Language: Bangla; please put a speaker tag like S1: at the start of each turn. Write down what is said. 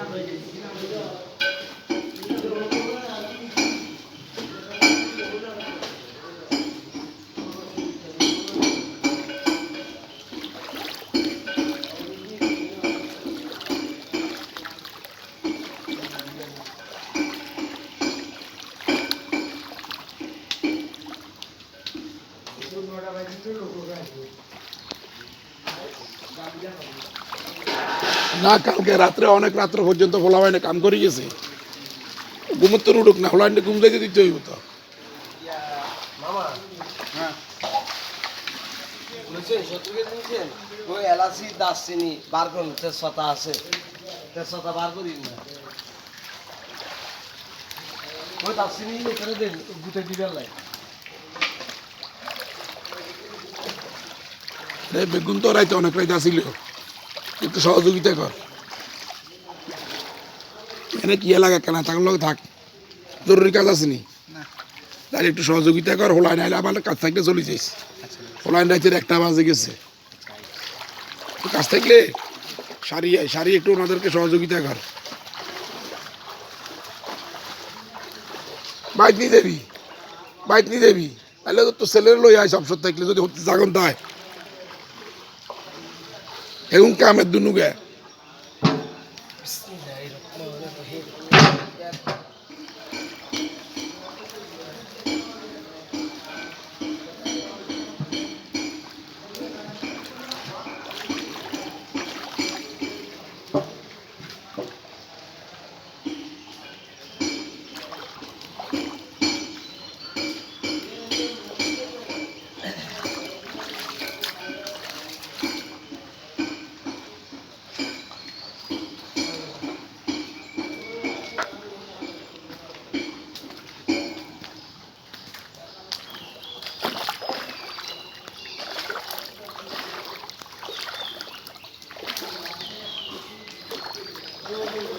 S1: Gracias. না, কালকে রাত্রে অনেক রাত্র পর্যন্ত ফোলা হয় না কাম করে গেছে। ঘুমোর তো উঠুক না ফোলা ঘুম যাইতে দিতে হইব তো।
S2: বার ওই
S1: বেগুন তো রাইতে অনেক রাইতে আসিল একটু সহযোগিতা কর। এখানে কি লাগা কেন? থাকার লোক থাক। জরুরি কাজ আসেনি তাহলে একটু সহযোগিতা কর। হোলাই নাইলে আমার কাজ থাকলে চলে যাইস। হোলাই রাইতের একটা বাজে গেছে। কাজ থাকলে সারি সারি একটু ওনাদেরকে সহযোগিতা কর। বাইক নিয়ে যাবি বাইক নিয়ে যাবি তাহলে তো ছেলের লই আয় সব থাকলে। যদি হতে জাগন એવું કામ હતું નું ગયા Thank you.